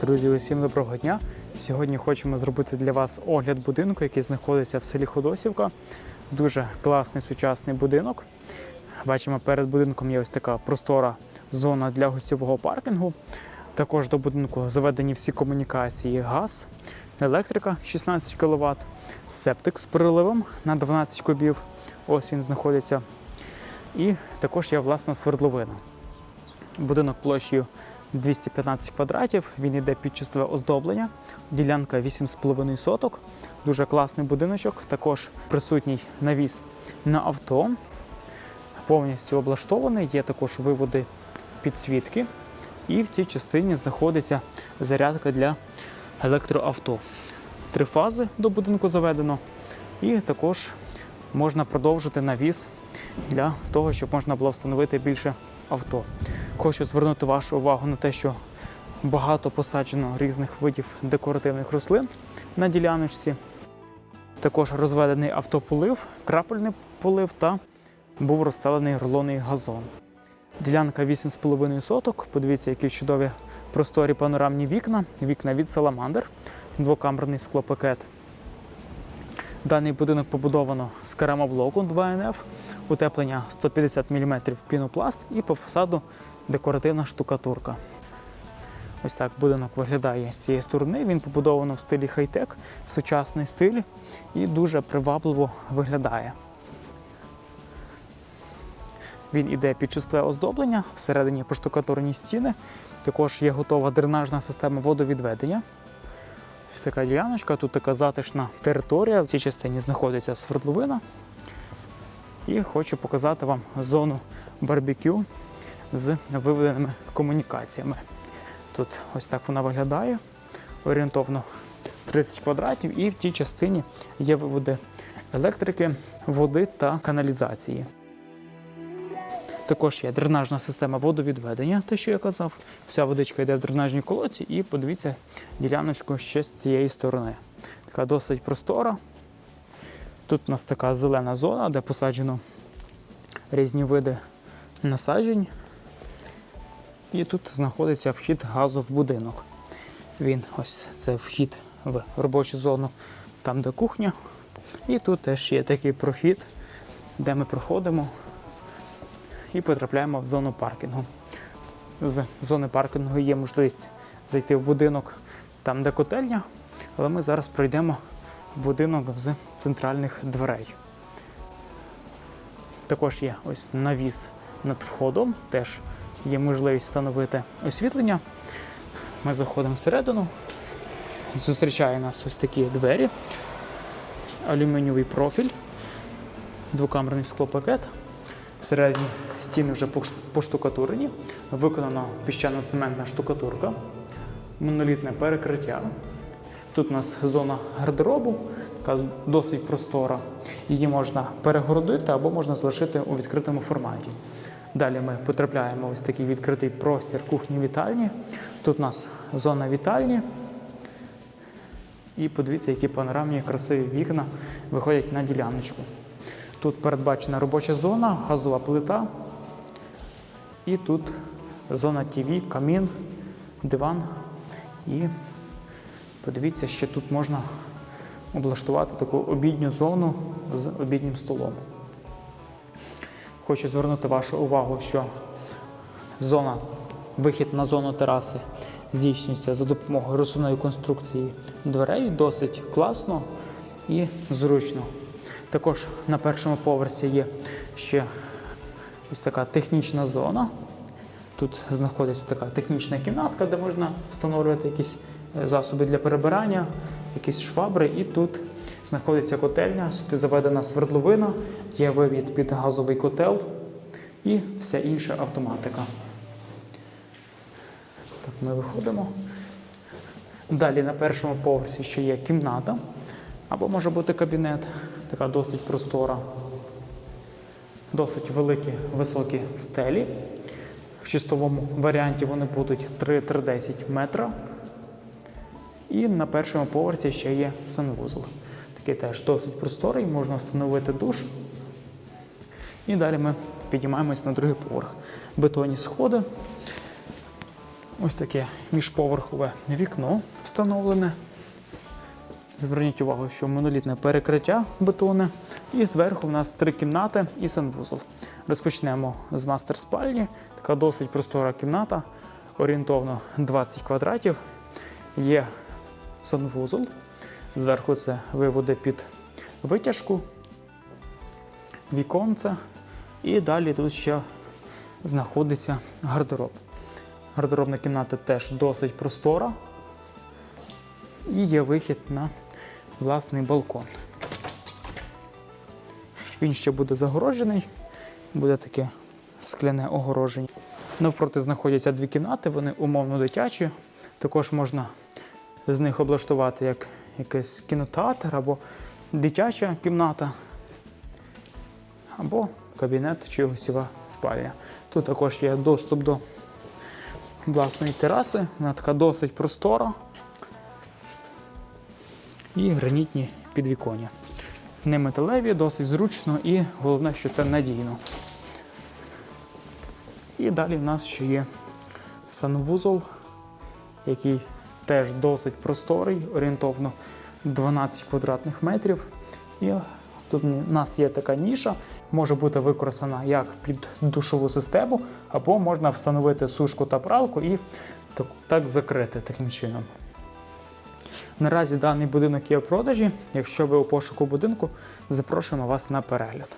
Друзі, усім доброго дня. Сьогодні хочемо зробити для вас огляд будинку, який знаходиться в селі Ходосівка. Дуже класний сучасний будинок. Бачимо, перед будинком є ось така простора зона для гостєвого паркінгу. Також до будинку заведені всі комунікації, газ, електрика 16 кВт, септик з переливом на 12 кубів. Ось він знаходиться. І також є власна свердловина. Будинок площею 215 квадратів. Він йде під чистове оздоблення. Ділянка 8,5 соток. Дуже класний будиночок. Також присутній навіс на авто. Повністю облаштований. Є також виводи підсвітки. І в цій частині знаходиться зарядка для електроавто. Три фази до будинку заведено. І також можна продовжити навіс для того, щоб можна було встановити більше авто. Хочу звернути вашу увагу на те, що багато посаджено різних видів декоративних рослин на діляночці. Також розведений автополив, крапельний полив та був розстелений рулонний газон. Ділянка 8,5 соток. Подивіться, які чудові просторі панорамні вікна. Вікна від Саламандр, двокамерний склопакет. Даний будинок побудовано з керамоблоку 2НФ, утеплення 150 мм пінопласт і по фасаду декоративна штукатурка. Ось так будинок виглядає з цієї сторони. Він побудовано в стилі хай-тек, сучасний стиль і дуже привабливо виглядає. Він іде під чистове оздоблення, всередині поштукатурені стіни. Також є готова дренажна система водовідведення. Ось така діляночка, тут така затишна територія. В цій частині знаходиться свердловина. І хочу показати вам зону барбекю з виведеними комунікаціями. Тут ось так вона виглядає. Орієнтовно 30 квадратів, і в тій частині є виводи електрики, води та каналізації. Також є дренажна система водовідведення, те, що я казав. Вся водичка йде в дренажній колодці, і подивіться діляночку ще з цієї сторони. Така досить простора. Тут у нас така зелена зона, де посаджено різні види насаджень. І тут знаходиться вхід газу в будинок. Він ось це вхід в робочу зону, там де кухня. І тут теж є такий прохід, де ми проходимо і потрапляємо в зону паркінгу. З зони паркінгу є можливість зайти в будинок там, де котельня, але ми зараз пройдемо в будинок з центральних дверей. Також є ось навіс над входом, теж є можливість встановити освітлення. Ми заходимо всередину. Зустрічає нас ось такі двері, алюмінієвий профіль, двокамерний склопакет. Середні стіни вже пош- поштукатурені, виконана піщано-цементна штукатурка, монолітне перекриття. Тут у нас зона гардеробу, така досить простора. Її можна перегородити або можна залишити у відкритому форматі. Далі ми потрапляємо в ось такий відкритий простір кухні-вітальні. Тут у нас зона вітальні. І подивіться, які панорамні красиві вікна виходять на діляночку. Тут передбачена робоча зона, газова плита. І тут зона ТВ, камін, диван. І подивіться, що тут можна облаштувати таку обідню зону з обіднім столом. Хочу звернути вашу увагу, що зона, вихід на зону тераси здійснюється за допомогою розсувної конструкції дверей досить класно і зручно. Також на першому поверсі є ще ось така технічна зона. Тут знаходиться така технічна кімнатка, де можна встановлювати якісь е, засоби для перебирання, якісь швабри. І тут знаходиться котельня, сюди заведена свердловина, є вивід під газовий котел і вся інша автоматика. Так, ми виходимо. Далі на першому поверсі ще є кімната, або може бути кабінет, така досить простора, досить великі високі стелі. В чистовому варіанті вони будуть 3-3,10 метра. І на першому поверсі ще є санвузол. Такий теж досить просторий, можна встановити душ. І далі ми підіймаємось на другий поверх. Бетонні сходи. Ось таке міжповерхове вікно встановлене. Зверніть увагу, що монолітне перекриття бетони. І зверху в нас три кімнати і санвузол. Розпочнемо з мастер спальні. Така досить простора кімната, орієнтовно 20 квадратів. Є санвузол. Зверху це виводи під витяжку, віконце. І далі тут ще знаходиться гардероб. Гардеробна кімната теж досить простора. І є вихід на власний балкон. Він ще буде загорожений, буде таке скляне огороження. Навпроти знаходяться дві кімнати, вони умовно дитячі. Також можна з них облаштувати як якийсь кінотеатр або дитяча кімната, або кабінет чи гостєва спальня. Тут також є доступ до власної тераси, вона така досить простора і гранітні підвіконня. Не металеві, досить зручно і головне, що це надійно. І далі в нас ще є санвузол, який теж досить просторий, орієнтовно 12 квадратних метрів. І тут у нас є така ніша, може бути використана як під душову систему, або можна встановити сушку та пралку і так закрити таким чином. Наразі даний будинок є в продажі. Якщо ви у пошуку будинку, запрошуємо вас на перегляд.